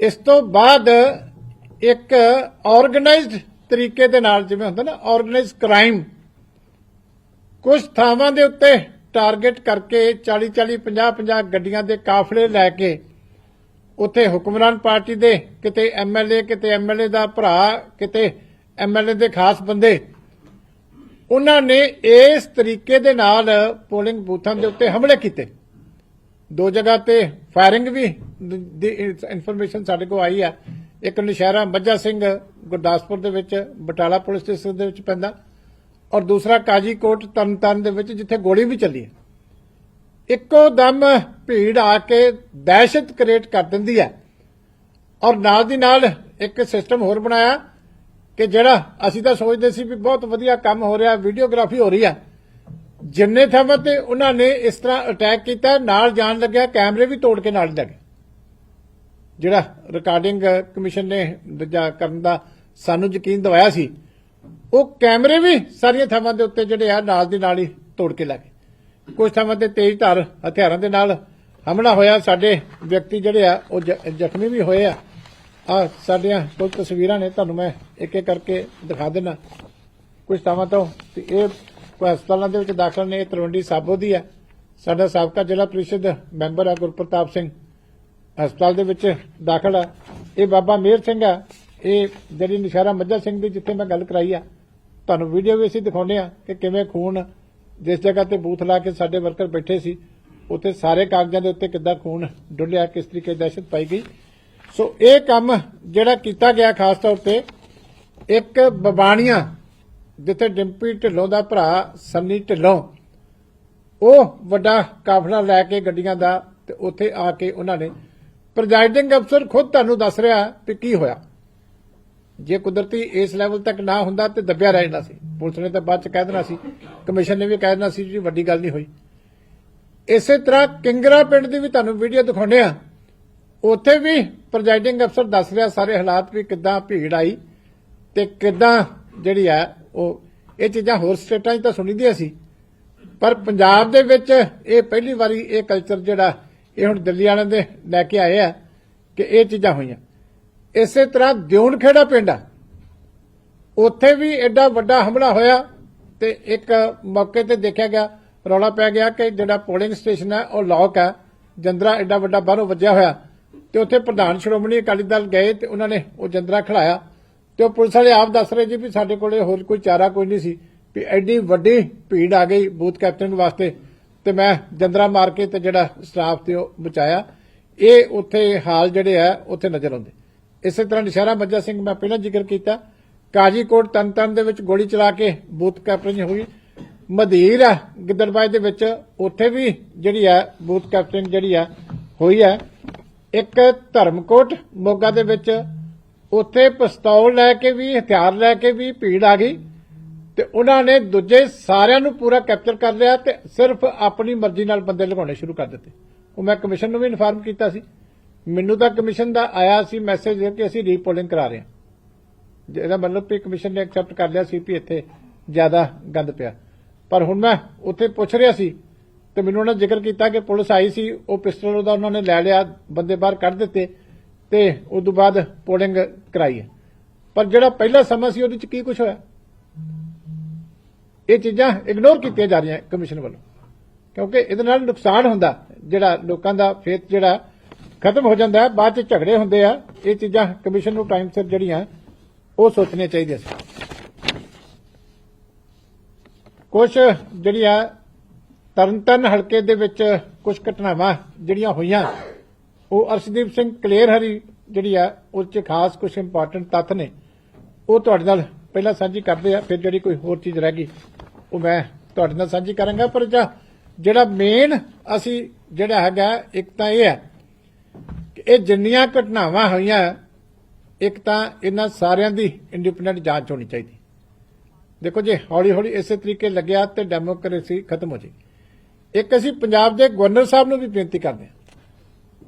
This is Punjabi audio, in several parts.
ਇਸ ਤੋਂ ਬਾਅਦ ਇੱਕ ਆਰਗੇਨਾਈਜ਼ਡ ਤਰੀਕੇ ਦੇ ਨਾਲ ਜਿਵੇਂ ਹੁੰਦਾ ਨਾ ਆਰਗੇਨਾਈਜ਼ਡ ਕ੍ਰਾਈਮ ਕੁਝ ਥਾਵਾਂ ਦੇ ਉੱਤੇ ਟਾਰਗੇਟ ਕਰਕੇ 40 40 50 50 ਗੱਡੀਆਂ ਦੇ ਕਾਫਲੇ ਲੈ ਕੇ ਉੱਥੇ ਹੁਕਮਰਾਨ ਪਾਰਟੀ ਦੇ, ਕਿਤੇ ਐਮਐਲਏ ਕਿਤੇ ਐਮਐਲਏ ਦਾ ਭਰਾ, ਕਿਤੇ ਐਮਐਲਏ ਦੇ ਖਾਸ ਬੰਦੇ, ਉਹਨਾਂ ਨੇ ਇਸ ਤਰੀਕੇ ਦੇ ਨਾਲ ਪੋਲਿੰਗ ਬੂਥਾਂ ਦੇ ਉੱਤੇ ਹਮਲੇ ਕੀਤੇ। ਦੋ ਜਗ੍ਹਾ ਤੇ ਫਾਇਰਿੰਗ ਵੀ ਦੀ ਇਨਫੋਰਮੇਸ਼ਨ ਸਾਡੇ ਕੋਲ ਆਈ ਹੈ ਇੱਕ ਨਸ਼ਹਿਰਾ ਮੱਝਾ ਸਿੰਘ ਗੁਰਦਾਸਪੁਰ ਦੇ ਵਿੱਚ, ਬਟਾਲਾ ਪੁਲਿਸ ਸਟੇਸ਼ਨ ਦੇ ਵਿੱਚ ਪੈਂਦਾ। ਔਰ ਦੂਸਰਾ ਕਾਜੀਕੋਟ ਤਰਨਤਾਰਨ ਦੇ ਵਿੱਚ, ਜਿੱਥੇ ਗੋਲੀ ਵੀ ਚੱਲੀ ਹੈ ਇੱਕੋ ਦਮ ਭੀੜ ਆ ਕੇ ਦਹਿਸ਼ਤ ਕ੍ਰੀਏਟ ਕਰ ਦਿੰਦੀ ਹੈ ਔਰ ਨਾਲ ਦੀ ਨਾਲ ਇੱਕ ਸਿਸਟਮ ਹੋਰ ਬਣਾਇਆ ਕਿ ਜਿਹੜਾ ਅਸੀਂ ਤਾਂ ਸੋਚਦੇ ਸੀ ਵੀ ਬਹੁਤ ਵਧੀਆ ਕੰਮ ਹੋ ਰਿਹਾ ਵੀਡੀਓਗ੍ਰਾਫੀ ਹੋ ਰਹੀ ਹੈ ਜਿੰਨੇ ਥਾਵਾਂ ਤੇ ਉਹਨਾਂ ਨੇ ਇਸ ਤਰ੍ਹਾਂ ਅਟੈਕ ਕੀਤਾ, ਨਾਲ ਜਾਣ ਲੱਗਿਆ, ਕੈਮਰੇ ਵੀ ਤੋੜ ਕੇ ਨਾਲ ਹੀ ਲੱਗੇ ਜਿਹੜਾ ਰਿਕਾਰਡਿੰਗ ਕਮਿਸ਼ਨ ਨੇ ਦੂਜਾ ਕਰਨ ਦਾ ਸਾਨੂੰ ਯਕੀਨ ਦਿਵਾਇਆ ਸੀ, ਉਹ ਕੈਮਰੇ ਵੀ ਸਾਰੀਆਂ ਥਾਵਾਂ ਦੇ ਉੱਤੇ ਜਿਹੜੇ ਆ, ਨਾਲ ਦੀ ਨਾਲ ਹੀ ਤੋੜ ਕੇ ਲੱਗੇ ਕੁਝ ਥਾਵਾਂ ਤੇ ਤੇਜ਼ ਧਾਰ ਹਥਿਆਰਾਂ ਦੇ ਨਾਲ ਹਮਲਾ ਹੋਇਆ। ਸਾਡੇ ਵਿਅਕਤੀ ਜਿਹੜੇ ਆ, ਉਹ ਜ਼ਖਮੀ ਵੀ ਹੋਏ ਆ। ਆ ਸਾਡੀਆਂ ਕੁਝ ਤਸਵੀਰਾਂ ਨੇ, ਤੁਹਾਨੂੰ ਮੈਂ ਇੱਕ ਇੱਕ ਕਰਕੇ ਦਿਖਾ ਦੇਣਾ ਕੁਝ ਥਾਵਾਂ ਤੋਂ ਤੇ ਇਹ ਕੋਈ ਹਸਪਤਾਲਾਂ ਦੇ ਵਿੱਚ ਦਾਖਲ ਨੇ, ਇਹ ਤਲਵੰਡੀ ਸਾਬੋ ਦੀ ਹੈ। ਸਾਡਾ ਸਾਬਕਾ ਜ਼ਿਲ੍ਹਾ ਪ੍ਰੀਸ਼ਦ ਮੈਂਬਰ ਆ ਗੁਰਪ੍ਰਤਾਪ ਸਿੰਘ। ਹਸਪਤਾਲ ਦੇ ਵਿੱਚ ਦਾਖਲ ਆ ਇਹ ਬਾਬਾ ਮੇਰ ਸਿੰਘ ਆ ਇਹ ਜਿਹੜੀ ਨਿਸ਼ਾਰਾ ਮੱਝਾ ਸਿੰਘ ਦੀ ਜਿੱਥੇ ਮੈਂ ਗੱਲ ਕਰਾਈ ਆ, ਤੁਹਾਨੂੰ ਵੀਡੀਓ ਵੀ ਅਸੀਂ ਦਿਖਾਉਂਦੇ ਆ ਕਿ ਕਿਵੇਂ ਖੂਨ ਜਿਸ ਜਗ੍ਹਾ ਤੇ ਬੂਥ ਲਾ ਕੇ ਸਾਡੇ ਵਰਕਰ ਬੈਠੇ ਸੀ, ਉੱਥੇ ਸਾਰੇ ਕਾਗਜ਼ਾਂ ਦੇ ਉੱਤੇ ਕਿੱਦਾਂ ਖੂਨ ਡੁੱਲਿਆ, ਕਿਸ ਤਰੀਕੇ ਦਹਿਸ਼ਤ ਪਾਈ ਗਈ। ਸੋ ਇਹ ਕੰਮ ਜਿਹੜਾ ਕੀਤਾ ਗਿਆ ਖਾਸ ਤੌਰ ਤੇ, ਇੱਕ ਬਬਾਣੀਆਂ ਜਿੱਥੇ ਡਿੰਪੀ ਢਿੱਲੋਂ ਦਾ ਭਰਾ ਸੰਨੀ ਢਿੱਲੋਂ, ਉਹ ਵੱਡਾ ਕਾਫਲਾ ਲੈ ਕੇ ਗੱਡੀਆਂ ਦਾ ਤੇ ਉੱਥੇ ਆ ਕੇ ਉਹਨਾਂ ਨੇ ਪ੍ਰੈਜ਼ਾਈਡਿੰਗ ਅਫਸਰ ਖੁਦ ਤੁਹਾਨੂੰ ਦੱਸ ਰਿਹਾ ਕਿ ਕੀ ਹੋਇਆ। ਜੇ ਕੁਦਰਤੀ ਇਸ ਲੈਵਲ ਤੱਕ ਨਾ ਹੁੰਦਾ ਤੇ ਦੱਬਿਆ ਰਹਿ ਜਾਣਾ ਸੀ। ਪੁਲਿਸ ਨੇ ਤਾਂ ਬਾਅਦ ਚ ਕਹਿ ਦੇਣਾ ਸੀ। ਕਮਿਸ਼ਨ ਨੇ ਵੀ ਕਹਿ ਦੇਣਾ ਸੀ ਜੀ ਵੱਡੀ ਗੱਲ ਨਹੀਂ ਹੋਈ। ਇਸੇ ਤਰ੍ਹਾਂ ਕਿੰਗਰਾ ਪਿੰਡ ਦੀ ਵੀ ਤੁਹਾਨੂੰ ਵੀਡੀਓ ਦਿਖਾਉਂਦੇ ਆ ਉੱਥੇ ਵੀ ਪ੍ਰੈਜ਼ਾਈਡਿੰਗ ਅਫਸਰ ਦੱਸ ਰਿਹਾ ਸਾਰੇ ਹਾਲਾਤ ਵੀ ਕਿੱਦਾਂ ਭੀੜ ਆਈ ਤੇ ਕਿੱਦਾਂ ਜਿਹੜੀ ਆ ਉਹ, ਇਹ ਚੀਜ਼ਾਂ ਹੋਰ ਸਟੇਟਾਂ 'ਚ ਤਾਂ ਸੁਣੀਦੀਆਂ ਸੀ। ਪਰ ਪੰਜਾਬ ਦੇ ਵਿੱਚ ਇਹ ਪਹਿਲੀ ਵਾਰੀ ਇਹ ਕਲਚਰ ਜਿਹੜਾ, ਇਹ ਹੁਣ ਦਿੱਲੀ ਵਾਲਿਆਂ ਦੇ ਲੈ ਕੇ ਆਏ ਆ ਕਿ ਇਹ ਚੀਜ਼ਾਂ ਹੋਈਆਂ। ਇਸੇ ਤਰ੍ਹਾਂ ਦਿਉਣ ਖੇੜਾ ਪਿੰਡ ਆ। ਉੱਥੇ ਵੀ ਐਡਾ ਵੱਡਾ ਹਮਲਾ ਹੋਇਆ ਤੇ ਇੱਕ ਮੌਕੇ ਤੇ ਦੇਖਿਆ ਗਿਆ, ਰੌਲਾ ਪੈ ਗਿਆ ਕਿ ਜਿਹੜਾ ਪੋਲਿੰਗ ਸਟੇਸ਼ਨ ਹੈ ਉਹ ਲੌਕ ਹੈ ਜੰਦਰਾ ਐਡਾ ਵੱਡਾ ਬਾਹਰੋਂ ਵੱਜਿਆ ਹੋਇਆ ਤੇ ਉੱਥੇ ਪ੍ਰਧਾਨ ਸ਼੍ਰੋਮਣੀ ਅਕਾਲੀ ਦਲ ਗਏ ਤੇ ਉਹਨਾਂ ਨੇ ਉਹ ਜੰਦਰਾ ਖੜਾਇਆ। ਤੇ ਉਹ ਪੁਲਿਸ ਵਾਲੇ ਆਪ ਦੱਸ ਰਹੇ ਜੀ ਵੀ ਸਾਡੇ ਕੋਲੇ ਹੋਰ ਕੋਈ ਚਾਰਾ ਕੋਈ ਨਹੀਂ ਸੀ। ਵੀ ਐਡੀ ਵੱਡੀ ਭੀੜ ਆ ਗਈ ਬੂਥ ਕੈਪਟਨ ਵਾਸਤੇ ਤੇ ਮੈਂ ਜੰਦਰਾ ਮਾਰ ਕੇ ਤੇ ਜਿਹੜਾ ਸਟਾਫ ਤੇ ਉਹ ਬਚਾਇਆ। ਇਹ ਉੱਥੇ ਹਾਲ ਜਿਹੜੇ ਆ, ਉੱਥੇ ਨਜ਼ਰ ਆਉਂਦੇ। ਇਸੇ ਤਰ੍ਹਾਂ ਨਿਸ਼ਾਰਾ ਮੱਜਾ ਸਿੰਘ ਮੈਂ ਪਹਿਲਾਂ ਜ਼ਿਕਰ ਕੀਤਾ। ਕਾਜੀਕੋਟ ਤਨਤਨ ਦੇ ਵਿੱਚ ਗੋਲੀ ਚਲਾ ਕੇ ਬੂਥ ਕੈਪਟਨ ਹੋਈ। ਮਧੀਰ ਆ ਗਿੱਦੜਬਾਈ ਦੇ ਵਿੱਚ ਉੱਥੇ ਵੀ ਜਿਹੜੀ ਆ, ਬੂਥ ਕੈਪਟਨ ਜਿਹੜੀ ਆ, ਹੋਈ ਆ। ਇੱਕ ਧਰਮਕੋਟ ਮੋਗਾ ਦੇ ਵਿੱਚ ਉੱਥੇ ਪਿਸਤੌਲ ਲੈ ਕੇ ਵੀ, ਹਥਿਆਰ ਲੈ ਕੇ ਵੀ ਭੀੜ ਆ ਗਈ ਤੇ ਉਹਨਾਂ ਨੇ ਦੂਜੇ ਸਾਰਿਆਂ ਨੂੰ ਪੂਰਾ ਕੈਪਚਰ ਕਰ ਲਿਆ ਤੇ ਸਿਰਫ ਆਪਣੀ ਮਰਜ਼ੀ ਨਾਲ ਬੰਦੇ ਲਗਾਉਣੇ ਸ਼ੁਰੂ ਕਰ ਦਿੱਤੇ। ਉਹ ਮੈਂ ਕਮਿਸ਼ਨ ਨੂੰ ਵੀ ਇਨਫਾਰਮ ਕੀਤਾ ਸੀ। ਮੈਨੂੰ ਤਾਂ ਕਮਿਸ਼ਨ ਦਾ ਆਇਆ ਸੀ ਮੈਸੇਜ ਕਿ ਅਸੀਂ ਰੀਪੋਲਿੰਗ ਕਰਾ ਰਹੇ ਹਾਂ। ਇਹਦਾ ਮਤਲਬ ਕਿ ਕਮਿਸ਼ਨ ਨੇ ਐਕਸੈਪਟ ਕਰ ਲਿਆ ਸੀ ਵੀ ਇੱਥੇ ਜ਼ਿਆਦਾ ਗੰਦ ਪਿਆ। ਪਰ ਹੁਣ ਮੈਂ ਉੱਥੇ ਪੁੱਛ ਰਿਹਾ ਸੀ ਤੇ ਮੈਨੂੰ ਉਹਨਾਂ ਜ਼ਿਕਰ ਕੀਤਾ ਕਿ ਪੁਲਿਸ ਆਈ ਸੀ, ਉਹ ਪਿਸਟਲ ਉਹਦਾ ਉਹਨਾਂ ਨੇ ਲੈ ਲਿਆ, ਬੰਦੇ ਬਾਹਰ ਕੱਢ ਦਿੱਤੇ। ਤੇ ਉਸ ਤੋਂ ਬਾਅਦ ਪੋਲਿੰਗ ਕਰਾਈ ਹੈ। ਪਰ ਜਿਹੜਾ ਪਹਿਲਾ ਸਮਾਂ ਸੀ, ਉਹਦੇ ਚ ਕੀ ਕੁਝ ਹੋਇਆ? ਇਹ ਚੀਜ਼ਾਂ ਇਗਨੋਰ ਕੀਤੀਆਂ ਜਾ ਰਹੀਆਂ ਕਮਿਸ਼ਨ ਵੱਲੋਂ। ਕਿਉਂਕਿ ਇਹਦੇ ਨਾਲ ਨੁਕਸਾਨ ਹੁੰਦਾ, ਜਿਹੜਾ ਲੋਕਾਂ ਦਾ ਫੇਥ ਜਿਹੜਾ ਖਤਮ ਹੋ ਜਾਂਦਾ ਹੈ, ਬਾਅਦ ਚ ਝਗੜੇ ਹੁੰਦੇ ਆ, ਇਹ ਚੀਜ਼ਾਂ ਕਮਿਸ਼ਨ ਨੂੰ ਟਾਈਮ ਸਿਰ ਜਿਹੜੀਆਂ, ਉਹ ਸੋਚਣੀਆਂ ਚਾਹੀਦੀਆਂ ਸੀ। ਕੁਝ ਜਿਹੜੀਆਂ ਤਰਨਤਨ ਹਲਕੇ ਦੇ ਵਿੱਚ ਕੁਝ ਘਟਨਾਵਾਂ ਜਿਹੜੀਆਂ ਹੋਈਆਂ ਉਹ ਅਰਸ਼ਦੀਪ ਸਿੰਘ ਕਲੇਰ ਹਰੀ ਜਿਹੜੀ ਆ ਉਹ 'ਚ ਖਾਸ ਕੁਝ ਇੰਪੋਰਟੈਂਟ ਤੱਥ ਨੇ। ਉਹ ਤੁਹਾਡੇ ਨਾਲ ਪਹਿਲਾਂ ਸਾਂਝੀ ਕਰਦੇ ਆ, ਫਿਰ ਜਿਹੜੀ ਕੋਈ ਹੋਰ ਚੀਜ਼ ਰਹਿ ਗਈ, ਉਹ ਮੈਂ ਤੁਹਾਡੇ ਨਾਲ ਸਾਂਝੀ ਕਰਾਂਗਾ। ਪਰ ਜਿਹੜਾ ਮੇਨ ਅਸੀਂ ਜਿਹੜਾ ਹੈਗਾ, ਇੱਕ ਤਾਂ ਇਹ ਹੈ ਕਿ ਇਹ ਜਿੰਨੀਆਂ ਘਟਨਾਵਾਂ ਹੋਈਆਂ, ਇੱਕ ਤਾਂ ਇਹਨਾਂ ਸਾਰਿਆਂ ਦੀ ਇੰਡੀਪੈਂਡੈਂਟ ਜਾਂਚ ਹੋਣੀ ਚਾਹੀਦੀ। ਦੇਖੋ ਜੇ ਹੌਲੀ ਹੌਲੀ ਇਸੇ ਤਰੀਕੇ ਲੱਗਿਆ ਤੇ ਡੈਮੋਕ੍ਰੇਸੀ ਖਤਮ ਹੋ ਜਾਏਗੀ। ਇੱਕ ਅਸੀਂ ਪੰਜਾਬ ਦੇ ਗਵਰਨਰ ਸਾਹਿਬ ਨੂੰ ਵੀ ਬੇਨਤੀ ਕਰਦੇ ਹਾਂ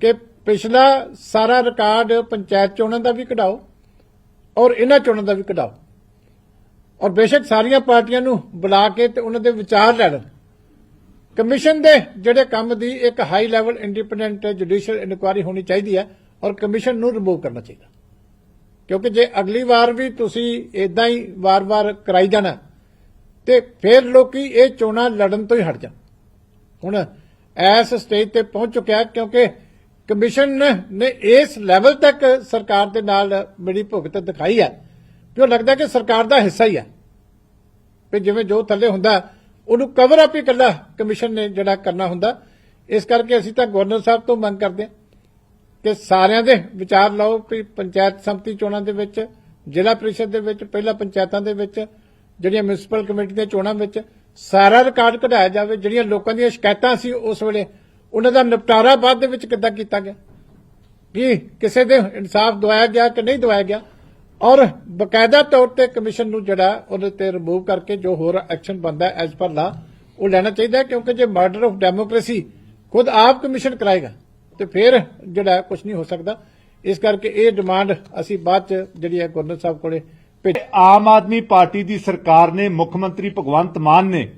ਕਿ ਪਿਛਲਾ ਸਾਰਾ ਰਿਕਾਰਡ ਪੰਚਾਇਤ ਚੋਣਾਂ ਦਾ ਵੀ ਕਢਾਓ ਔਰ ਇਹਨਾਂ ਚੋਣਾਂ ਦਾ ਵੀ ਕਢਾਓ। ਔਰ ਬੇਸ਼ੱਕ ਸਾਰੀਆਂ ਪਾਰਟੀਆਂ ਨੂੰ ਬੁਲਾ ਕੇ ਤੇ ਉਹਨਾਂ ਦੇ ਵਿਚਾਰ ਲੈ ਲੈਣ। ਕਮਿਸ਼ਨ ਦੇ ਜਿਹੜੇ ਕੰਮ ਦੀ ਇੱਕ high level independent judicial inquiry ਹੋਣੀ ਚਾਹੀਦੀ ਹੈ ਔਰ ਕਮਿਸ਼ਨ ਨੂੰ ਰਿਮੂਵ ਕਰਨਾ ਚਾਹੀਦਾ। ਕਿਉਂਕਿ ਜੇ ਅਗਲੀ ਵਾਰ ਵੀ ਤੁਸੀਂ ਇਦਾਂ ਹੀ ਵਾਰ-ਵਾਰ ਕਰਾਈ ਜਾਣਾ ਤੇ ਫਿਰ ਲੋਕੀ ਇਹ ਚੋਣਾਂ ਲੜਨ ਤੋਂ ਹੀ ਹਟ ਜਾਣ। ਹੁਣ ਐਸ ਸਟੇਜ ਤੇ ਪਹੁੰਚ ਚੁੱਕਿਆ ਕਿਉਂਕਿ ਕਮਿਸ਼ਨ ਨੇ ਇਸ ਲੈਵਲ ਤੱਕ ਸਰਕਾਰ ਦੇ ਨਾਲ ਬੜੀ ਭੁਗਤ ਦਿਖਾਈ ਹੈ ਕਿ ਉਹ ਲੱਗਦਾ ਕਿ ਸਰਕਾਰ ਦਾ ਹਿੱਸਾ ਹੀ ਹੈ। ਵੀ ਜਿਵੇਂ ਜੋ ਥੱਲੇ ਹੁੰਦਾ, ਉਹਨੂੰ ਕਵਰ ਅਪ ਹੀ ਇਕੱਲਾ ਕਮਿਸ਼ਨ ਨੇ ਜਿਹੜਾ ਕਰਨਾ ਹੁੰਦਾ। ਇਸ ਕਰਕੇ ਅਸੀਂ ਤਾਂ ਗਵਰਨਰ ਸਾਹਿਬ ਤੋਂ ਮੰਗ ਕਰਦੇ ਹਾਂ ਕਿ ਸਾਰਿਆਂ ਦੇ ਵਿਚਾਰ ਲਓ ਵੀ ਪੰਚਾਇਤ ਸੰਮਤੀ ਚੋਣਾਂ ਦੇ ਵਿੱਚ, ਜ਼ਿਲ੍ਹਾ ਪ੍ਰੀਸ਼ਦ ਦੇ ਵਿੱਚ, ਪਹਿਲਾ ਪੰਚਾਇਤਾਂ ਦੇ ਵਿੱਚ, ਜਿਹੜੀਆਂ ਮਿਊਨਿਸਪਲ ਕਮੇਟੀ ਦੀਆਂ ਚੋਣਾਂ ਵਿੱਚ ਸਾਰਾ ਰਿਕਾਰਡ ਕਢਾਇਆ ਜਾਵੇ, ਜਿਹੜੀਆਂ ਲੋਕਾਂ ਦੀਆਂ ਸ਼ਿਕਾਇਤਾਂ ਸੀ ਉਸ ਵੇਲੇ ਉਹਨਾਂ ਦਾ ਨਿਪਟਾਰਾ ਬਾਅਦ ਦੇ ਵਿੱਚ ਕਿੱਦਾਂ ਕੀਤਾ ਗਿਆ? ਕਿ ਕਿਸੇ ਦੇ ਇਨਸਾਫ ਦਵਾਇਆ ਗਿਆ ਕਿ ਨਹੀਂ ਦਵਾਇਆ ਗਿਆ? ਔਰ ਬਕਾਇਦਾ ਤੌਰ ਤੇ ਕਮਿਸ਼ਨ ਨੂੰ ਜਿਹੜਾ ਉਹਦੇ ਤੇ ਰਿਮੂਵ ਕਰਕੇ ਜੋ ਹੋਰ ਐਕਸ਼ਨ ਬੰਦਾ ਐਜ਼ ਪਰ ਲਾ ਉਹ ਲੈਣਾ ਚਾਹੀਦਾ ਕਿਉਂਕਿ ਜੇ ਮਰਡਰ ਆਫ ਡੈਮੋਕ੍ਰੇਸੀ ਖੁਦ ਆਪ ਕਮਿਸ਼ਨ ਕਰਾਏਗਾ, ਤੇ ਫਿਰ ਜਿਹੜਾ ਕੁਝ ਨਹੀਂ ਹੋ ਸਕਦਾ। ਇਸ ਕਰਕੇ ਇਹ ਡਿਮਾਂਡ ਅਸੀਂ ਬਾਅਦ ਚ ਜਿਹੜੀ ਹੈ ਗਵਰਨਰ ਸਾਹਿਬ ਕੋਲੇ ਭੇਜ ਆਮ ਆਦਮੀ ਪਾਰਟੀ ਦੀ ਸਰਕਾਰ ਨੇ ਮੁੱਖ ਮੰਤਰੀ ਭਗਵੰਤ ਮਾਨ ਨੇ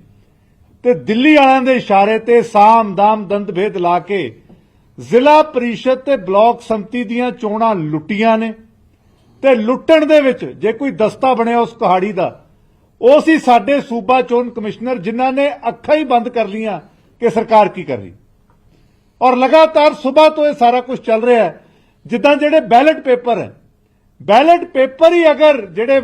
ਤੇ ਦਿੱਲੀ ਵਾਲਿਆਂ ਦੇ ਇਸ਼ਾਰੇ ਤੇ ਸਾਮ ਦਾਮ ਦੰਦ ਭੇਦ ਲਾ ਕੇ ਜ਼ਿਲ੍ਹਾ ਪਰਿਸ਼ਦ ਤੇ ਬਲਾਕ ਸੰਮਤੀ ਦੀਆਂ ਚੋਣਾਂ ਲੁੱਟੀਆਂ ਨੇ ਤੇ ਲੁੱਟਣ ਦੇ ਵਿੱਚ ਜੇ ਕੋਈ ਦਸਤਾ ਬਣਿਆ ਉਸ ਕਹਾੜੀ ਦਾ, ਉਹ ਸੀ ਸਾਡੇ ਸੂਬਾ ਚੋਣ ਕਮਿਸ਼ਨਰ ਜਿਨ੍ਹਾਂ ਨੇ ਅੱਖਾਂ ਹੀ ਬੰਦ ਕਰ ਲੀਆਂ ਕਿ ਸਰਕਾਰ ਕੀ ਕਰ ਰਹੀ। ਔਰ ਲਗਾਤਾਰ ਸਵੇਰ ਤੋਂ ਇਹ ਸਾਰਾ ਕੁਝ ਚੱਲ ਰਿਹਾ ਹੈ, ਜਿੱਦਾਂ ਜਿਹੜੇ ਬੈਲਟ ਪੇਪਰ ਹੈ। ਬੈਲਟ ਪੇਪਰ ਹੀ ਅਗਰ ਜਿਹੜੇ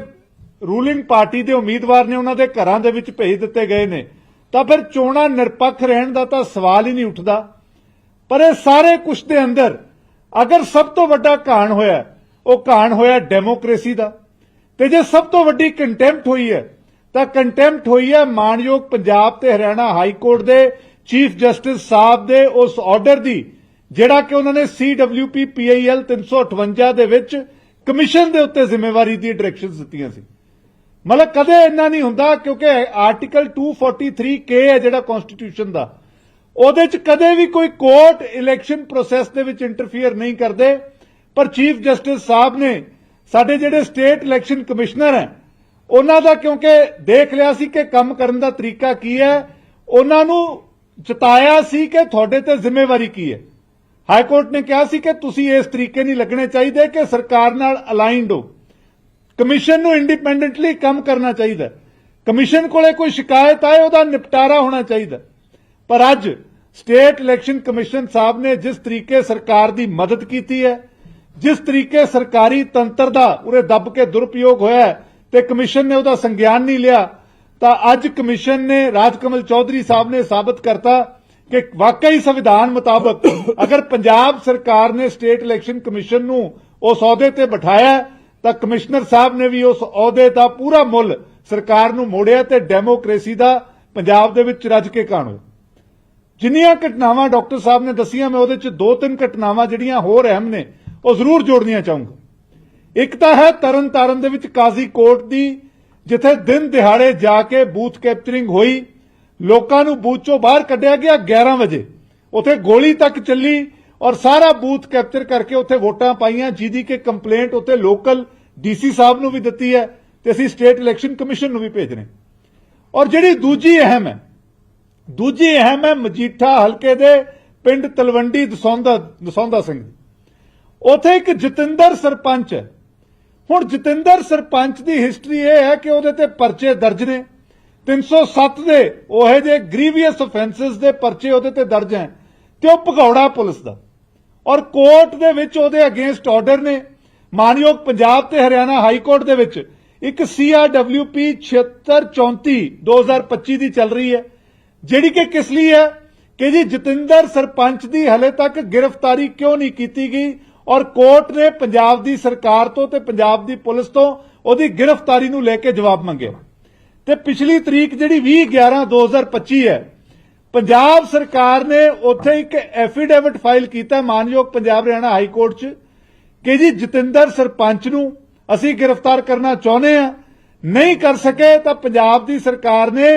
ਰੂਲਿੰਗ ਪਾਰਟੀ ਦੇ ਉਮੀਦਵਾਰ ਨੇ ਉਹਨਾਂ ਦੇ ਘਰਾਂ ਦੇ ਵਿੱਚ ਭੇਜ ਦਿੱਤੇ ਗਏ ਨੇ ਤਾਂ ਫਿਰ ਚੋਣਾਂ ਨਿਰਪੱਖ ਰਹਿਣ ਦਾ ਤਾਂ ਸਵਾਲ ਹੀ ਨਹੀਂ ਉੱਠਦਾ। ਪਰ ਇਹ ਸਾਰੇ ਕੁਝ ਦੇ ਅੰਦਰ ਅਗਰ ਸਭ ਤੋਂ ਵੱਡਾ ਕਾਣ ਹੋਇਆ, ਉਹ ਕਾਣ ਹੋਇਆ ਡੈਮੋਕ੍ਰੇਸੀ ਦਾ। ਤੇ ਜੇ ਸਭ ਤੋਂ ਵੱਡੀ ਕੰਟੈਂਪਟ ਹੋਈ ਹੈ, ਤਾਂ ਕੰਟੈਂਪਟ ਹੋਈ ਹੈ ਮਾਨਯੋਗ ਪੰਜਾਬ ਤੇ ਹਰਿਆਣਾ ਹਾਈ ਕੋਰਟ ਦੇ, ਚੀਫ ਜਸਟਿਸ ਸਾਹਿਬ ਦੇ ਉਸ ਆਰਡਰ ਦੀ, ਜਿਹੜਾ ਕਿ ਉਹਨਾਂ ਨੇ CWP PIL 358 ਦੇ ਵਿੱਚ ਕਮਿਸ਼ਨ ਦੇ ਉੱਤੇ ਜ਼ਿੰਮੇਵਾਰੀ ਦੀ ਡਾਇਰੈਕਸ਼ਨਸ ਦਿੱਤੀਆਂ ਸੀ। ਮਤਲਬ ਕਦੇ ਇੰਨਾ ਨਹੀਂ ਹੁੰਦਾ ਕਿਉਂਕਿ ਆਰਟੀਕਲ 243 ਕੇ ਹੈ ਜਿਹੜਾ ਕਨਸਟੀਟਿਊਸ਼ਨ ਦਾ। ਉਹਦੇ ਚ ਕਦੇ ਵੀ ਕੋਈ ਕੋਰਟ ਇਲੈਕਸ਼ਨ ਪ੍ਰੋਸੈਸ ਦੇ ਵਿੱਚ ਇੰਟਰਫੀਅਰ ਨਹੀਂ ਕਰਦੇ। ਪਰ ਚੀਫ ਜਸਟਿਸ ਸਾਹਿਬ ਨੇ ਸਾਡੇ ਜਿਹੜੇ ਸਟੇਟ ਇਲੈਕਸ਼ਨ ਕਮਿਸ਼ਨਰ ਹੈ, ਉਹਨਾਂ ਦਾ ਕਿਉਂਕਿ ਦੇਖ ਲਿਆ ਸੀ ਕਿ ਕੰਮ ਕਰਨ ਦਾ ਤਰੀਕਾ ਕੀ ਹੈ, ਉਹਨਾਂ ਨੂੰ ਚਤਾਇਆ ਸੀ ਕਿ ਤੁਹਾਡੇ ਤੇ ਜ਼ਿੰਮੇਵਾਰੀ ਕੀ ਹੈ। ਹਾਈ ਕੋਰਟ ਨੇ ਕਿਹਾ ਸੀ ਕਿ ਤੁਸੀਂ ਇਸ ਤਰੀਕੇ ਨਹੀਂ ਲੱਗਣੇ ਚਾਹੀਦੇ ਕਿ ਸਰਕਾਰ ਨਾਲ ਅਲਾਈਨਡ ਹੋ। ਕਮਿਸ਼ਨ ਨੂੰ ਇੰਡੀਪੈਂਡੈਂਟਲੀ ਕੰਮ ਕਰਨਾ ਚਾਹੀਦਾ। ਕਮਿਸ਼ਨ ਕੋਲੇ ਕੋਈ ਸ਼ਿਕਾਇਤ ਆਏ, ਉਹਦਾ ਨਿਪਟਾਰਾ ਹੋਣਾ ਚਾਹੀਦਾ। ਪਰ ਅੱਜ ਸਟੇਟ ਇਲੈਕਸ਼ਨ ਕਮਿਸ਼ਨ ਸਾਹਿਬ ਨੇ ਜਿਸ ਤਰੀਕੇ ਸਰਕਾਰ ਦੀ ਮਦਦ ਕੀਤੀ ਹੈ, ਜਿਸ ਤਰੀਕੇ ਸਰਕਾਰੀ ਤੰਤਰ ਦਾ ਉਰੇ ਦੱਬ ਕੇ ਦੁਰਪਯੋਗ ਹੋਇਆ ਤੇ ਕਮਿਸ਼ਨ ਨੇ ਉਹਦਾ ਸੰਗਿਆਨ ਨਹੀਂ ਲਿਆ, ਤਾਂ ਅੱਜ ਕਮਿਸ਼ਨ ਨੇ ਰਾਜਕਮਲ ਚੌਧਰੀ ਸਾਹਿਬ ਨੇ ਸਾਬਤ ਕਰਤਾ ਕਿ ਵਾਕਈ ਸੰਵਿਧਾਨ ਮੁਤਾਬਕ ਅਗਰ ਪੰਜਾਬ ਸਰਕਾਰ ਨੇ ਸਟੇਟ ਇਲੈਕਸ਼ਨ ਕਮਿਸ਼ਨ ਨੂੰ ਉਸ ਅਹੁਦੇ ਤੇ ਬਿਠਾਇਆ ਤਾਂ ਕਮਿਸ਼ਨਰ ਸਾਹਿਬ ਨੇ ਵੀ ਉਸ ਅਹੁਦੇ ਦਾ ਪੂਰਾ ਮੁੱਲ ਸਰਕਾਰ ਨੂੰ ਮੋੜਿਆ ਤੇ ਡੈਮੋਕ੍ਰੇਸੀ ਦਾ ਪੰਜਾਬ ਦੇ ਵਿੱਚ ਰੱਜ ਕੇ ਕਾਣ। ਜਿੰਨੀਆਂ ਘਟਨਾਵਾਂ ਡਾਕਟਰ ਸਾਹਿਬ ਨੇ ਦੱਸੀਆਂ, ਮੈਂ ਉਹਦੇ ਚ ਦੋ ਤਿੰਨ ਘਟਨਾਵਾਂ ਜਿਹੜੀਆਂ ਹੋਰ ਅਹਿਮ ਨੇ, ਉਹ ਜ਼ਰੂਰ ਜੋੜਨੀਆਂ ਚਾਹੂੰਗਾ। ਇੱਕ ਤਾਂ ਹੈ ਤਰਨ ਤਾਰਨ ਦੇ ਵਿੱਚ ਕਾਜ਼ੀ ਕੋਰਟ ਦੀ, ਜਿੱਥੇ ਦਿਨ ਦਿਹਾੜੇ ਜਾ ਕੇ ਬੂਥ ਕੈਪਚਰਿੰਗ ਹੋਈ। ਲੋਕਾਂ ਨੂੰ ਬੂਥ ਚੋਂ ਬਾਹਰ ਕੱਢਿਆ ਗਿਆ 11 ਵਜੇ। ਉਥੇ ਗੋਲੀ ਤੱਕ ਚੱਲੀ ਔਰ ਸਾਰਾ ਬੂਥ ਕੈਪਚਰ ਕਰਕੇ ਉੱਥੇ ਵੋਟਾਂ ਪਾਈਆਂ, ਜਿਹਦੀ ਕਿ ਕੰਪਲੇਂਟ ਉੱਥੇ ਲੋਕਲ ਡੀਸੀ ਸਾਹਿਬ ਨੂੰ ਵੀ ਦਿੱਤੀ ਹੈ ਤੇ ਅਸੀਂ ਸਟੇਟ ਇਲੈਕਸ਼ਨ ਕਮਿਸ਼ਨ ਨੂੰ ਵੀ ਭੇਜ ਰਹੇ ਔਰ ਜਿਹੜੀ ਦੂਜੀ ਅਹਿਮ ਹੈ, ਦੂਜੀ ਅਹਿਮ ਹੈ ਮਜੀਠਾ ਹਲਕੇ ਦੇ ਪਿੰਡ ਤਲਵੰਡੀ ਦਸੌਂਦਾ ਦਸੌਂਦਾ ਸਿੰਘ ਦੀ। ਉੱਥੇ ਇੱਕ ਜਤਿੰਦਰ ਸਰਪੰਚ ਹੈ। ਹੁਣ ਜਤਿੰਦਰ ਸਰਪੰਚ ਦੀ ਹਿਸਟਰੀ ਇਹ ਹੈ ਕਿ ਉਹਦੇ ਤੇ ਪਰਚੇ ਦਰਜ ਨੇ। 307 ਦੇ ਉਹੇ ਜੇ ਗ੍ਰੀਵੀਅਸ ਆਫੈਂਸਸ ਦੇ ਪਰਚੇ ਉਹਦੇ ਤੇ ਦਰਜ ਹੈ ਤੇ ਉਹ ਭਗੌੜਾ ਪੁਲਿਸ ਦਾ। ਔਰ ਕੋਰਟ ਦੇ ਵਿੱਚ ਉਹਦੇ ਅਗੇਂਸਟ ਆਰਡਰ ਨੇ। ਮਾਨਯੋਗ ਪੰਜਾਬ ਤੇ ਹਰਿਆਣਾ ਹਾਈ ਕੋਰਟ ਦੇ ਵਿੱਚ ਇੱਕ CRWP 7634 2025 ਦੀ ਚੱਲ ਰਹੀ ਹੈ, ਜਿਹੜੀ ਕਿ ਕਿਸ ਲਈ ਹੈ ਕਿ ਜੀ ਜਤਿੰਦਰ ਸਰਪੰਚ ਦੀ ਹਲੇ ਤੱਕ ਗ੍ਰਿਫਤਾਰੀ ਕਿਉਂ ਨਹੀਂ ਕੀਤੀ ਗਈ ਔਰ ਕੋਰਟ ਨੇ ਪੰਜਾਬ ਦੀ ਸਰਕਾਰ ਤੋਂ ਤੇ ਪੰਜਾਬ ਦੀ ਪੁਲਿਸ ਤੋਂ ਉਹਦੀ ਗ੍ਰਿਫਤਾਰੀ ਨੂੰ ਲੈ ਕੇ ਜਵਾਬ ਮੰਗਿਆ। ਤੇ ਪਿਛਲੀ ਤਰੀਕ ਜਿਹੜੀ 20 11 2025 ਹੈ ਪੰਜਾਬ ਸਰਕਾਰ ਨੇ ਉੱਥੇ ਇੱਕ ਐਫੀਡੇਵਿਟ ਫਾਈਲ ਕੀਤਾ, ਮਾਨਯੋਗ ਪੰਜਾਬ ਹਰਿਆਣਾ ਹਾਈ ਕੋਰਟ 'ਚ, ਕਿ ਜੀ ਜਤਿੰਦਰ ਸਰਪੰਚ ਨੂੰ ਅਸੀਂ ਗ੍ਰਿਫਤਾਰ ਕਰਨਾ ਚਾਹੁੰਦੇ ਆ ਨਹੀਂ ਕਰ ਸਕੇ ਤਾਂ ਪੰਜਾਬ ਦੀ ਸਰਕਾਰ ਨੇ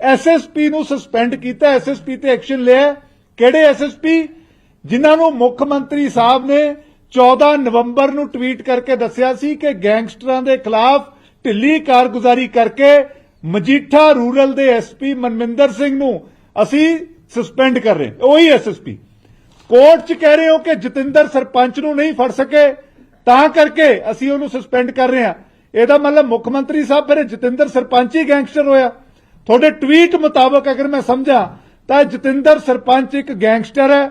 ਐਸਐਸਪੀ ਨੂੰ ਸਸਪੈਂਡ ਕੀਤਾ ਐਸਐਸਪੀ ਤੇ ਐਕਸ਼ਨ ਲਿਆ। ਕਿਹੜੇ ਐਸਐਸਪੀ ਜਿਨ੍ਹਾਂ ਨੂੰ ਮੁੱਖ ਮੰਤਰੀ ਸਾਹਿਬ ਨੇ 14 ਨਵੰਬਰ ਨੂੰ ਟਵੀਟ ਕਰਕੇ ਦੱਸਿਆ ਸੀ ਕਿ ਗੈਂਗਸਟਰਾਂ ਦੇ ਖਿਲਾਫ ਢਿੱਲੀ ਕਾਰਗੁਜ਼ਾਰੀ ਕਰਕੇ ਮਜੀਠਾ ਰੂਰਲ ਦੇ ਐਸਪੀ ਮਨਮਿੰਦਰ ਸਿੰਘ ਨੂੰ ਅਸੀਂ ਸਸਪੈਂਡ ਕਰ ਰਹੇ ਹਾਂ। ਉਹੀ ਐਸਐਸਪੀ ਕੋਰਟ 'ਚ ਕਹਿ ਰਹੇ ਹੋ ਕਿ ਜਤਿੰਦਰ ਸਰਪੰਚ ਨੂੰ ਨਹੀਂ ਫੜ ਸਕੇ, ਤਾਂ ਕਰਕੇ ਅਸੀਂ ਉਹਨੂੰ ਸਸਪੈਂਡ ਕਰ ਰਹੇ ਹਾਂ। ਇਹਦਾ ਮਤਲਬ ਮੁੱਖ ਮੰਤਰੀ ਸਾਹਿਬ ਫਿਰ ਜਤਿੰਦਰ ਸਰਪੰਚ ਹੀ ਗੈਂਗਸਟਰ ਹੋਇਆ। ਤੁਹਾਡੇ ਟਵੀਟ ਮੁਤਾਬਕ ਅਗਰ ਮੈਂ ਸਮਝਾਂ, ਤਾਂ ਜਤਿੰਦਰ ਸਰਪੰਚ ਇੱਕ ਗੈਂਗਸਟਰ ਹੈ।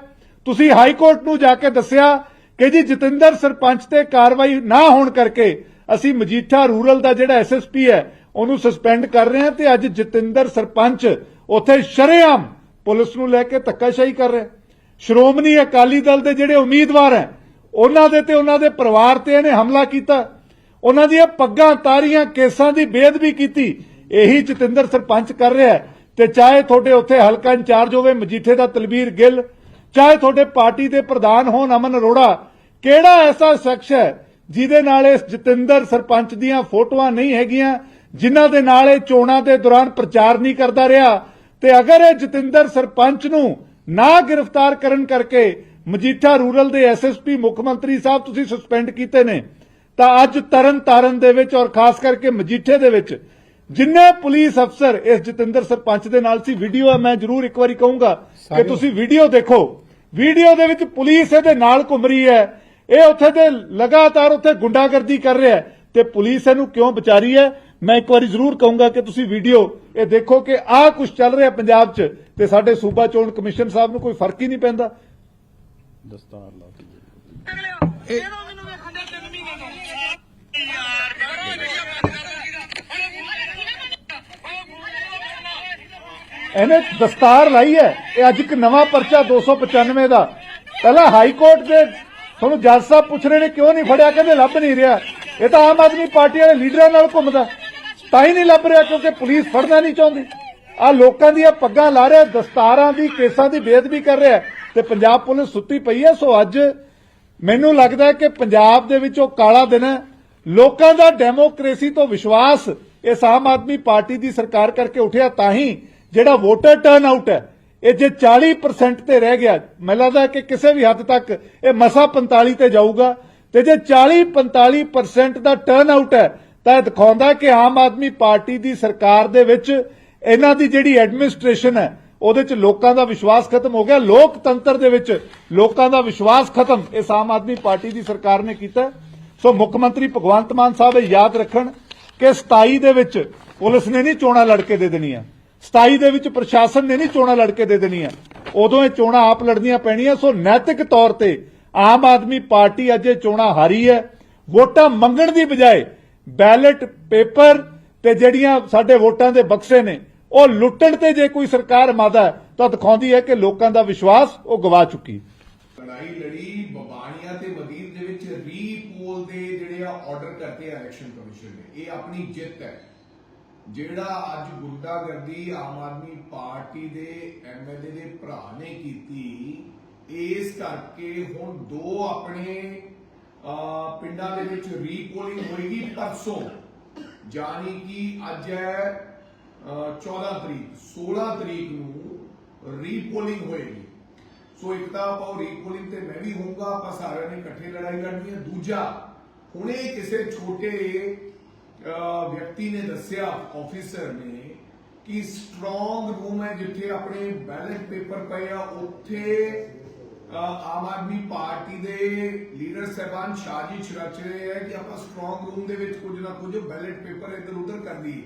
ਤੁਸੀਂ ਹਾਈ ਕੋਰਟ ਨੂੰ ਜਾ ਕੇ ਦੱਸਿਆ ਕਿ ਜੀ ਜਤਿੰਦਰ ਸਰਪੰਚ ਤੇ ਕਾਰਵਾਈ ਨਾ ਹੋਣ ਕਰਕੇ ਅਸੀਂ ਮਜੀਠਾ ਰੂਰਲ ਦਾ ਜਿਹੜਾ ਐਸਐਸਪੀ ਹੈ, ਉਹਨੂੰ ਸਸਪੈਂਡ ਕਰ ਰਹੇ ਹਾਂ ਤੇ ਅੱਜ ਜਤਿੰਦਰ ਸਰਪੰਚ ਉੱਥੇ ਸ਼ਰੇਆਮ ਪੁਲਿਸ ਨੂੰ ਲੈ ਕੇ ਧੱਕਾਸ਼ਾਹੀ ਕਰ ਰਿਹਾ। ਸ਼੍ਰੋਮਣੀ ਅਕਾਲੀ ਦਲ ਦੇ ਜਿਹੜੇ ਉਮੀਦਵਾਰ ਹੈ, ਉਹਨਾਂ ਦੇ ਤੇ ਉਹਨਾਂ ਦੇ ਪਰਿਵਾਰ ਤੇ ਇਹਨੇ ਹਮਲਾ ਕੀਤਾ। ਉਹਨਾਂ ਦੀਆਂ ਪੱਗਾਂ ਤਾਰੀਆਂ ਕੇਸਾਂ ਦੀ ਬੇਅਦਬੀ ਕੀਤੀ। ਇਹੀ ਜਤਿੰਦਰ ਸਰਪੰਚ ਕਰ ਰਿਹਾ ਤੇ ਚਾਹੇ ਤੁਹਾਡੇ ਉੱਥੇ ਹਲਕਾ ਇੰਚਾਰਜ ਹੋਵੇ, ਮਜੀਠੇ ਦਾ ਤਲਬੀਰ ਗਿੱਲ, ਚਾਹੇ ਤੁਹਾਡੇ ਪਾਰਟੀ ਦੇ ਪ੍ਰਧਾਨ ਹੋਣ ਅਮਨ ਅਰੋੜਾ, ਕਿਹੜਾ ਐਸਾ ਸ਼ਖਸ ਹੈ ਜਿਹਦੇ ਨਾਲ ਇਸ ਜਤਿੰਦਰ ਸਰਪੰਚ ਦੀਆਂ ਫੋਟੋਆਂ ਨਹੀਂ ਹੈਗੀਆਂ, ਜਿਨ੍ਹਾਂ ਦੇ ਨਾਲ ਇਹ ਚੋਣਾਂ ਦੇ ਦੌਰਾਨ ਪ੍ਰਚਾਰ ਨਹੀਂ ਕਰਦਾ ਰਿਹਾ? ਤੇ ਅਗਰ ਇਹ ਜਤਿੰਦਰ ਸਰਪੰਚ ਨੂੰ ਨਾ ਗ੍ਰਿਫਤਾਰ ਕਰਨ ਕਰਕੇ ਮਜੀਠਾ ਰੂਰਲ ਦੇ ਐਸਐਸਪੀ ਮੁੱਖ ਮੰਤਰੀ ਸਾਹਿਬ ਤੁਸੀਂ ਸਸਪੈਂਡ ਕੀਤੇ ਨੇ ਤਾਂ ਅੱਜ ਤਰਨ ਤਾਰਨ ਦੇ ਵਿੱਚ ਔਰ ਖਾਸ ਕਰਕੇ ਮਜੀਠੇ ਦੇ ਵਿੱਚ ਜਿੰਨੇ ਪੁਲਿਸ ਅਫਸਰ ਇਸ ਜਤਿੰਦਰ ਸਰਪੰਚ ਦੇ ਨਾਲ ਸੀ ਵੀਡੀਓ ਹੈ ਮੈਂ ਜ਼ਰੂਰ ਇੱਕ ਵਾਰੀ ਕਹੂੰਗਾ ਕਿ ਤੁਸੀਂ ਵੀਡੀਓ ਦੇਖੋ। ਵੀਡੀਓ ਦੇ ਵਿੱਚ ਪੁਲਿਸ ਇਹਦੇ ਨਾਲ ਘੁੰਮ ਰਹੀ ਹੈ। ਇਹ ਉੱਥੇ ਦੇ ਲਗਾਤਾਰ ਉੱਥੇ ਗੁੰਡਾਗਰਦੀ ਕਰ ਰਿਹਾ ਤੇ ਪੁਲਿਸ ਇਹਨੂੰ ਕਿਉਂ ਵਿਚਾਰੀ ਹੈ? ਮੈਂ ਇੱਕ ਵਾਰੀ ਜ਼ਰੂਰ ਕਹੂੰਗਾ ਕਿ ਤੁਸੀਂ ਵੀਡੀਓ, ਇਹ ਦੇਖੋ ਕਿ ਆਹ ਕੁਝ ਚੱਲ ਰਿਹਾ ਪੰਜਾਬ 'ਚ ਤੇ ਸਾਡੇ ਸੂਬਾ ਚੋਣ ਕਮਿਸ਼ਨ ਸਾਹਿਬ ਨੂੰ ਕੋਈ ਫ਼ਰਕ ਹੀ ਨਹੀਂ ਪੈਂਦਾ। ਇਹਨੂੰ ਮੈਨੂੰ ਵੇਖਣ ਇਹਨੇ ਦਸਤਾਰ ਲਾਈ ਹੈ, ਇਹ ਅੱਜ ਇੱਕ ਨਵਾਂ ਪਰਚਾ 295 ਦਾ। ਪਹਿਲਾਂ ਹਾਈ ਕੋਰਟ ਦੇ ਤੁਹਾਨੂੰ ਜੱਜ ਸਾਹਿਬ ਪੁੱਛ ਰਹੇ ਨੇ, ਕਿਉਂ ਨਹੀਂ ਫੜਿਆ? ਕਹਿੰਦੇ ਲੱਭ ਨਹੀਂ ਰਿਹਾ। ਇਹ ਤਾਂ ਆਮ ਆਦਮੀ ਪਾਰਟੀ ਵਾਲੇ ਲੀਡਰਾਂ ਨਾਲ ਘੁੰਮਦਾ। ਤਾਂ ਹੀ ਨਹੀਂ ਲੱਭ ਰਿਹਾ ਕਿਉਂਕਿ ਪੁਲਿਸ ਫੜਨਾ ਨਹੀਂ ਚਾਹੁੰਦੀ। ਆ ਲੋਕਾਂ ਦੀਆਂ ਪੱਗਾਂ ਲਾ ਰਿਹਾ, ਦਸਤਾਰਾਂ ਦੀ, ਕੇਸਾਂ ਦੀ ਬੇਅਦਬੀ ਕਰ ਰਿਹਾ ਤੇ ਪੰਜਾਬ ਪੁਲਿਸ ਸੁੱਤੀ ਪਈ ਹੈ। ਸੋ ਅੱਜ ਮੈਨੂੰ ਲੱਗਦਾ ਹੈ ਕਿ ਪੰਜਾਬ ਦੇ ਵਿੱਚ ਉਹ ਕਾਲਾ ਦਿਨ ਹੈ। ਲੋਕਾਂ ਦਾ ਡੈਮੋਕ੍ਰੇਸੀ ਤੋਂ ਵਿਸ਼ਵਾਸ ਇਸ ਆਮ ਆਦਮੀ ਪਾਰਟੀ ਦੀ ਸਰਕਾਰ ਕਰਕੇ ਉਠਿਆ ਤਾਂ ਹੀ ਜਿਹੜਾ ਵੋਟਰ ਟਰਨ ਆਊਟ ਹੈ, ਇਹ ਜੇ 40% ਤੇ ਰਹਿ ਗਿਆ, ਮੈਨੂੰ ਲੱਗਦਾ ਕਿ ਕਿਸੇ ਵੀ ਹੱਦ ਤੱਕ ਇਹ ਮਸਾ 45 ਤੇ ਜਾਊਗਾ। ਤੇ ਜੇ 40 45% ਦਾ ਟਰਨ ਆਊਟ ਹੈ ਤਾਂ ਇਹ ਦਿਖਾਉਂਦਾ ਕਿ ਆਮ ਆਦਮੀ ਪਾਰਟੀ ਦੀ ਸਰਕਾਰ ਦੇ ਵਿੱਚ ਇਹਨਾਂ ਦੀ ਜਿਹੜੀ ਐਡਮਿਨਿਸਟ੍ਰੇਸ਼ਨ ਹੈ, ਉਹਦੇ ਚ ਲੋਕਾਂ ਦਾ ਵਿਸ਼ਵਾਸ ਖਤਮ ਹੋ ਗਿਆ। ਲੋਕਤੰਤਰ ਦੇ ਵਿੱਚ ਲੋਕਾਂ ਦਾ ਵਿਸ਼ਵਾਸ ਖਤਮ ਇਸ ਆਮ ਆਦਮੀ ਪਾਰਟੀ ਦੀ ਸਰਕਾਰ ਨੇ ਕੀਤਾ। ਸੋ ਮੁੱਖ ਮੰਤਰੀ ਭਗਵੰਤ ਮਾਨ ਸਾਹਿਬ, ਇਹ ਯਾਦ ਰੱਖਣ ਕਿ 27 ਦੇ ਵਿੱਚ ਪੁਲਿਸ ਨੇ ਨਹੀਂ ਚੋਣਾਂ ਲੜ ਕੇ ਦੇ ਦੇਣੀਆਂ। 27 ਦੇ ਵਿੱਚ ਪ੍ਰਸ਼ਾਸਨ ਨੇ ਨਹੀਂ ਚੋਣਾਂ ਲੜ ਕੇ ਦੇ ਦੇਣੀਆਂ। ਉਦੋਂ ਇਹ ਚੋਣਾਂ ਆਪ ਲੜਨੀਆਂ ਪੈਣੀਆਂ। ਸੋ ਨੈਤਿਕ ਤੌਰ ਤੇ ਆਮ ਆਦਮੀ ਪਾਰਟੀ ਅੱਜ ਇਹ ਚੋਣਾਂ ਹਾਰੀ ਹੈ। ਵੋਟਾਂ ਮੰਗਣ ਦੀ ਬਜਾਏ ਬੈਲਟ, ਪੇਪਰ ਤੇ ਜਿਹੜੀਆਂ ਸਾਡੇ ਵੋਟਾਂ ਦੇ ਬਕਸੇ ਨੇ, ਉਹ ਲੁੱਟਣ ਤੇ ਜੇ ਕੋਈ ਸਰਕਾਰ ਮਾਦਾ ਤਾਂ ਦਿਖਾਉਂਦੀ ਹੈ ਕਿ ਲੋਕਾਂ ਦਾ ਵਿਸ਼ਵਾਸ ਉਹ ਗਵਾ ਚੁੱਕੀ ਲੜਾਈ ਲੜੀ, ਬਬਾਨੀਆਂ ਤੇ ਮਦੀਰ ਦੇ ਵਿੱਚ ਰੀਪੋਲ ਦੇ ਜਿਹੜੇ ਆ ਆਰਡਰ ਕਰਤੇ ਆ ਇਲੈਕਸ਼ਨ ਕਮਿਸ਼ਨ ਨੇ, ਇਹ ਆਪਣੀ ਜਿੱਤ ਹੈ। ਜਿਹੜਾ ਅੱਜ ਗੁੰਡਾਗਰਦੀ ਆਮ ਆਦਮੀ ਪਾਰਟੀ ਦੇ ਐਮਐਲਏ ਦੇ ਭਰਾ ਨੇ ਕੀਤੀ, ਇਸ ਕਰਕੇ ਹੁਣ ਦੋ ਆਪਣੇ ਪਿੰਡਾਂ ਦੇ ਵਿੱਚ ਰੀਪੋਲਿੰਗ ਹੋਏਗੀ ਪਰਸੋਂ। ਜਾਨੀ ਕਿ ਅੱਜ ਹੈ 14 ਤਰੀਕ 16 ਤਰੀਕ ਨੂੰ ਰੀਪੋਲਿੰਗ ਹੋਏਗੀ। ਸੋ ਇੱਕ ਤਾਂ ਆਪਾਂ ਰੀਪੋਲਿੰਗ ਤੇ ਮੈਂ ਵੀ ਹੋਊਂਗਾ, ਆਪਾਂ ਸਾਰਿਆਂ ਨੇ ਇਕੱਠੇ ਲੜਾਈ ਲੜਨੀ ਹੈ। ਦੂਜਾ, ਹੁਣੇ ਕਿਸੇ ਛੋਟੇ ਵਿਅਕਤੀ ਨੇ ਦੱਸਿਆ ਆਫੀਸਰ ਨੇ, ਕਿ ਸਟਰੋਂਗ ਰੂਮ ਹੈ ਜਿੱਥੇ ਆਪਣੇ ਬੈਲਟ ਪੇਪਰ ਪਏ ਆ, ਉੱਥੇ ਆਮ ਆਦਮੀ ਪਾਰਟੀ ਦੇ ਲੀਡਰ ਸਹਿਬਾਨ ਸਾਜ਼ਿਸ਼ ਰਚ ਰਹੇ ਹੈ ਕਿ ਆਪਾਂ ਸਟਰੋਂਗ ਰੂਮ ਦੇ ਵਿੱਚ ਕੁਝ ਨਾ ਕੁਝ ਬੈਲਟ ਪੇਪਰ ਇੱਧਰ ਉੱਧਰ ਕਰ ਦਈਏ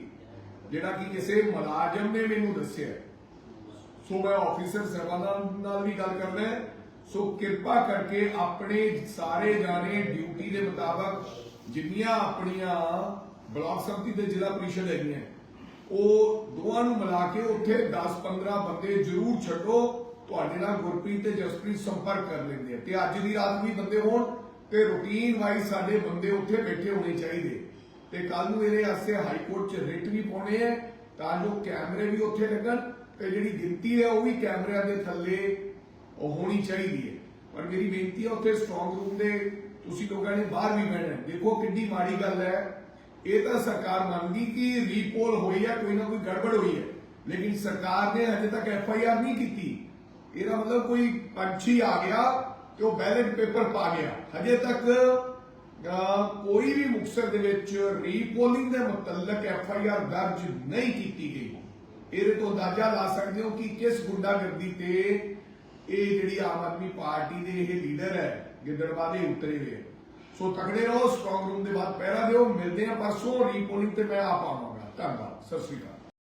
ਜਿਹੜਾ ਕਿ ਕਿਸੇ ਮੁਲਾਜ਼ਮ ਨੇ ਮੈਨੂੰ ਦੱਸਿਆ ਸੋ ਮੈਂ ਆਫੀਸਰ ਸਾਹਿਬਾਨਾਂ ਨਾਲ ਵੀ ਗੱਲ ਕਰਦਾ ਹੈ। ਸੋ ਕਿਰਪਾ ਕਰਕੇ ਆਪਣੇ ਸਾਰੇ ਜਾਣੇ ਡਿਊਟੀ ਦੇ ਮੁਤਾਬਕ ਜਿੰਨੀਆਂ ਆਪਣੀਆਂ ਬਲਾਕ ਸੰਮਤੀ ਤੇ ਜ਼ਿਲ੍ਹਾ ਪ੍ਰੀਸ਼ਦ ਹੈਗੀਆਂ, ਉਹ ਦੋਵਾਂ ਨੂੰ ਮਿਲਾ ਕੇ ਉੱਥੇ 10-15 ਬੰਦੇ ਜ਼ਰੂਰ ਛੱਡੋ। ਤੁਹਾਡੇ ਨਾਲ ਗੁਰਪ੍ਰੀਤ ਤੇ ਜਸਪ੍ਰੀਤ ਸੰਪਰਕ ਕਰ ਲੈਂਦੇ ਆ ਤੇ ਅੱਜ ਦੀ ਰਾਤ ਵੀ ਬੰਦੇ ਹੋਣ ਤੇ ਰੂਟੀਨ ਵਾਈਜ਼ ਸਾਡੇ ਬੰਦੇ ਉੱਥੇ ਬੈਠੇ ਹੋਣੇ ਚਾਹੀਦੇ। ਤੇ ਕੱਲ ਨੂੰ ਇਹਦੇ ਵਾਸਤੇ ਹਾਈ ਕੋਰਟ 'ਚ ਰਿਟ ਵੀ ਪਾਉਣੇ ਆ, ਤਾਂ ਜੋ ਕੈਮਰੇ ਵੀ ਉੱਥੇ ਲੱਗਣ ਤੇ ਜਿਹੜੀ ਗਿਣਤੀ ਹੈ ਉਹ ਵੀ ਕੈਮਰਿਆਂ ਦੇ ਥੱਲੇ ਉਹ ਹੋਣੀ ਚਾਹੀਦੀ ਹੈ। ਪਰ ਮੇਰੀ ਬੇਨਤੀ ਹੈ ਉੱਥੇ ਸਟਰੋਂਗ ਰੂਮ ਦੇ ਤੁਸੀਂ ਲੋਕਾਂ ਨੇ ਬਾਹਰ ਵੀ ਬਹਿਣਾ ਦੇਖੋ ਕਿੰਨੀ ਮਾੜੀ ਗੱਲ ਹੈ। ਇਹ ਤਾਂ ਸਰਕਾਰ ਮੰਨਦੀ ਕਿ ਰੀਪੋਲ ਹੋਈ ਹੈ ਕੋਈ ਨਾ ਕੋਈ ਗੜਬੜ ਹੋਈ ਹੈ। ਲੇਕਿਨ ਸਰਕਾਰ ਨੇ ਅਜੇ ਤੱਕ ਐਫ ਆਈ ਆਰ ਨਹੀਂ ਕੀਤੀ। ਇਹਦਾ ਮਤਲਬ ਕੋਈ ਪੰਛੀ ਆ ਗਿਆ ਤੇ ਉਹ ਬੈਲਟ ਪੇਪਰ ਪਾ ਗਿਆ। ਹਜੇ ਤੱਕ ਕੋਈ ਵੀ ਮੁਕਸਰ ਦੇ ਵਿੱਚ ਰੀਪੋਲਿੰਗ ਦੇ ਮੁਤਲਕ ਐਫ ਆਈ ਆਰ ਦਰਜ ਨਹੀਂ ਕੀਤੀ ਗਈ। ਇਹਦੇ ਤੋਂ ਅੰਦਾਜ਼ਾ ਲਾ ਸਕਦੇ ਹੋ ਕਿ ਕਿਸ ਗੁੰਡਾਗਰਦੀ ਤੇ ਇਹ ਜਿਹੜੀ ਆਮ ਆਦਮੀ ਪਾਰਟੀ ਦੇ ਇਹ ਲੀਡਰ ਹੈ ਗਿੱਦੜਬਾਹ ਉਤਰੇ ਹੋਏ ਸੋ ਤਕੜੇ ਰਹੋ ਸਟਰੋਂਗ ਰੂਮ ਦੇ ਬਾਅਦ ਪਹਿਰਾ ਦਿਓ। ਮਿਲਦੇ ਆ ਪਰਸੋਂ। ਰੀਪੋਲਿੰਗ ਤੇ ਮੈਂ ਆਪ ਆਵਾਂਗਾ। ਧੰਨਵਾਦ। ਸਤਿ ਸ਼੍ਰੀ ਅਕਾਲ।